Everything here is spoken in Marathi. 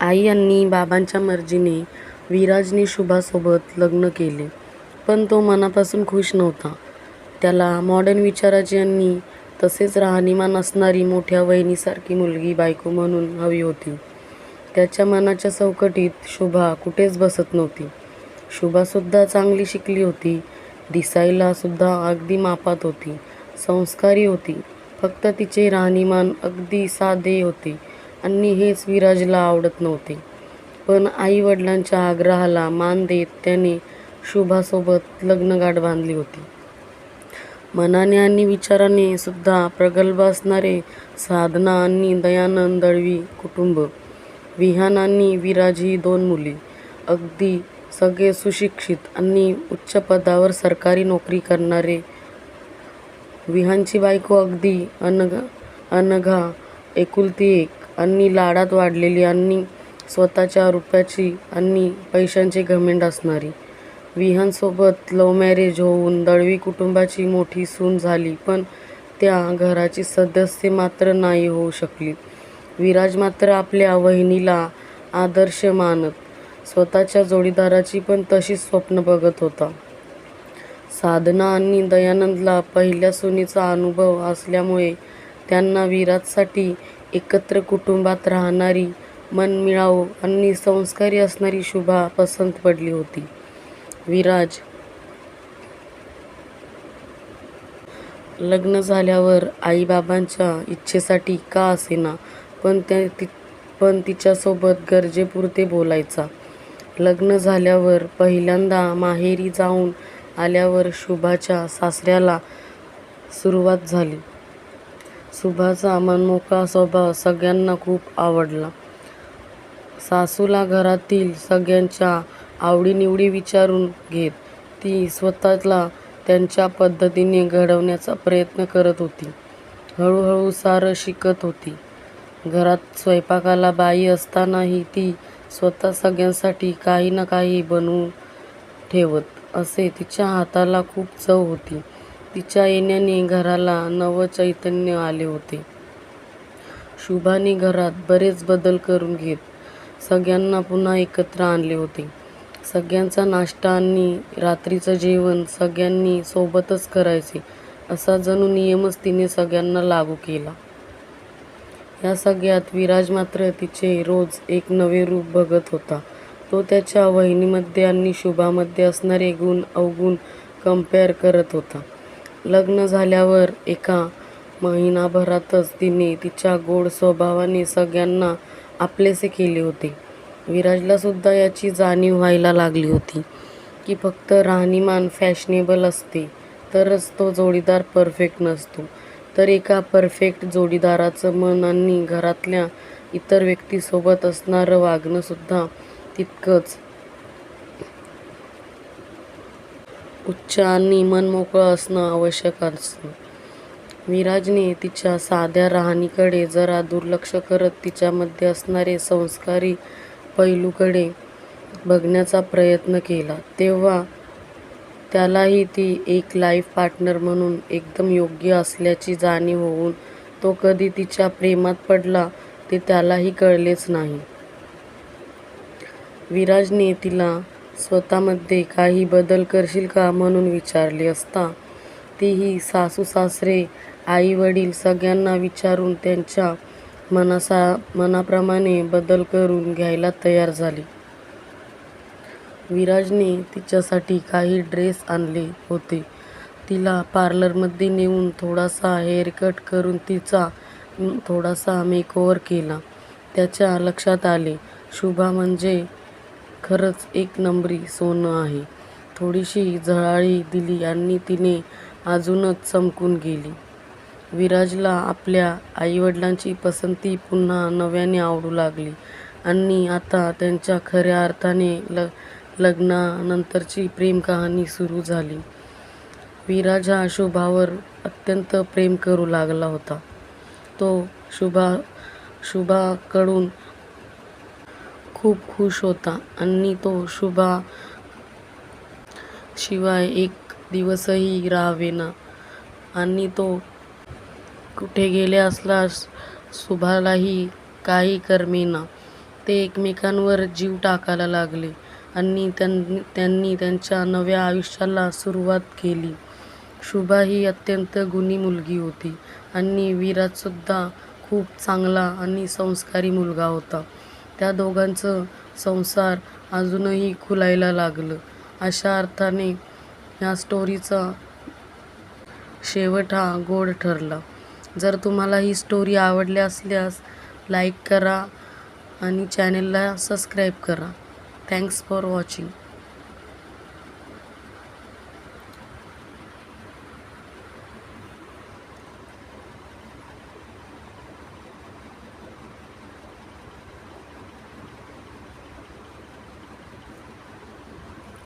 आई आणि बाबांच्या मर्जीने विराजने शुभासोबत लग्न केले पण तो मनापासून खुश नव्हता. त्याला मॉडर्न विचाराची आणि तसेच राहणीमान असणारी मोठ्या वहिनीसारखी मुलगी बायको म्हणून हवी होती. त्याच्या मनाच्या चौकटीत शुभा कुठेच बसत नव्हती. शुभासुद्धा चांगली शिकली होती दिसायला सुद्धा अगदी मापात होती संस्कारी होती फक्त तिचे राहणीमान अगदी साधे होते. आणि हेच विराजला आवडत नव्हते. पण आई वडिलांच्या आग्रहाला मान देत त्याने शुभासोबत लग्नगाठ बांधली होती. मनाने आणि विचाराने सुद्धा प्रगल्भ असणारे साधना आणि दयानंद दळवी कुटुंब विहान आणि विराज ही दोन मुली. अगदी सगळे सुशिक्षित आणि उच्च पदावर सरकारी नोकरी करणारे. विहानची बायको अगदी अनघा अनघा एकुलती एक. आणि लाडात वाढलेली आणि स्वतःच्या रुपयाची आणि पैशांचे घमेंड असणारी. विहानसोबत लव मॅरेज होऊन दळवी कुटुंबाची मोठी सून झाली पण त्या घराची सदस्य मात्र नाही होऊ शकली. विराज मात्र आपल्या वहिनीला आदर्श मानत स्वतःच्या जोडीदाराची पण तशीच स्वप्न बघत होता. साधना आणि दयानंदला पहिल्या सुनीचा अनुभव असल्यामुळे त्यांना विराजसाठी एकत्र कुटुंबात राहणारी मनमिळाऊ आणि संस्कारी असणारी शुभा पसंत पडली होती. विराज लग्न झाल्यावर आईबाबांच्या इच्छेसाठी का असेना पण त्या ति पण तिच्यासोबत गरजेपुरते बोलायचा. लग्न झाल्यावर पहिल्यांदा माहेरी जाऊन आल्यावर शुभाच्या सासऱ्याला सुरुवात झाली. सुभाचा मनमोकळा स्वभाव सगळ्यांना खूप आवडला. सासूला घरातील सगळ्यांच्या आवडीनिवडी विचारून घेत ती स्वतःला त्यांच्या पद्धतीने घडवण्याचा प्रयत्न करत होती. हळूहळू सारं शिकत होती. घरात स्वयंपाकाला बाई असतानाही ती स्वतः सगळ्यांसाठी काही ना काही बनवून ठेवत असे तिच्या हाताला खूप चव होती. तिच्या येण्याने घराला नवं चैतन्य आले होते. शुभाने घरात बरेच बदल करून घेत सगळ्यांना पुन्हा एकत्र आणले होते. सगळ्यांचा नाश्ता आणि रात्रीचं जेवण सगळ्यांनी सोबतच करायचे असा जणू नियमच तिने सगळ्यांना लागू केला. या सगळ्यात विराज मात्र तिचे रोज एक नवे रूप बघत होता. तो त्याच्या वहिनीमध्ये आणि शुभामध्ये असणारे गुण अवगुण कंपेअर करत होता. लग्न झाल्यावर एका महिनाभरातच तिने तिच्या गोड स्वभावाने सगळ्यांना आपलेसे केले होते. विराजलासुद्धा याची जाणीव व्हायला लागली होती की फक्त राहणीमान फॅशनेबल असते तरच तो जोडीदार परफेक्ट नसतो. तर एका परफेक्ट जोडीदाराचं मन आणि घरातल्या इतर व्यक्तीसोबत असणारं वागणंसुद्धा तितकंच उच्च आणि मनमोकळं असणं आवश्यक असतं. विराजने तिच्या साध्या राहणीकडे जरा दुर्लक्ष करत तिच्यामध्ये असणारे संस्कारी पैलूकडे बघण्याचा प्रयत्न केला. तेव्हा त्यालाही ती एक लाईफ पार्टनर म्हणून एकदम योग्य असल्याची जाणीव होऊन तो कधी तिच्या प्रेमात पडला ते त्यालाही कळलेच नाही. विराजने तिला स्वतःमध्ये काही बदल करशील का म्हणून विचारले असता. तीही सासू सासरे आई वडील सगळ्यांना विचारून त्यांच्या मनासा मनाप्रमाणे बदल करून घ्यायला तयार झाली. विराजने तिच्यासाठी काही ड्रेस आणले होते. तिला पार्लरमध्ये नेऊन थोडासा हेअरकट करून तिचा थोडासा मेकओवर केला. त्याच्या लक्षात आले शुभा म्हणजे खरंच एक नंबरी सोनं आहे. थोडीशी झळाळी दिली आणि तिने अजूनच चमकून गेली. विराजला आपल्या आईवडिलांची पसंती पुन्हा नव्याने आवडू लागली आणि आता त्यांच्या खऱ्या अर्थाने ल लग्नानंतरची प्रेम कहाणी सुरू झाली. विराज हा शुभावर अत्यंत प्रेम करू लागला होता. तो शुभा शुभाकडून खूप खुश होता. आणि तो शुभा शिवाय एक दिवसही राहावेना. आणि तो कुठे गेले असल्यास शुभालाही काही करमेना. ते एकमेकांवर जीव टाकायला लागले. आणि त्यांनी त्यांनी त्यांच्या नव्या आयुष्याला सुरुवात केली. शुभा ही अत्यंत गुणी मुलगी होती. आणि विराजसुद्धा खूप चांगला आणि संस्कारी मुलगा होता. त्या दोघांचं संसार अजूनही खुलायला लागलं. अशा अर्थाने ह्या स्टोरीचा शेवट हा गोड ठरला. जर तुम्हाला ही स्टोरी आवडली असल्यास लाईक करा आणि चॅनेलला सबस्क्राईब करा. Thanks for watching.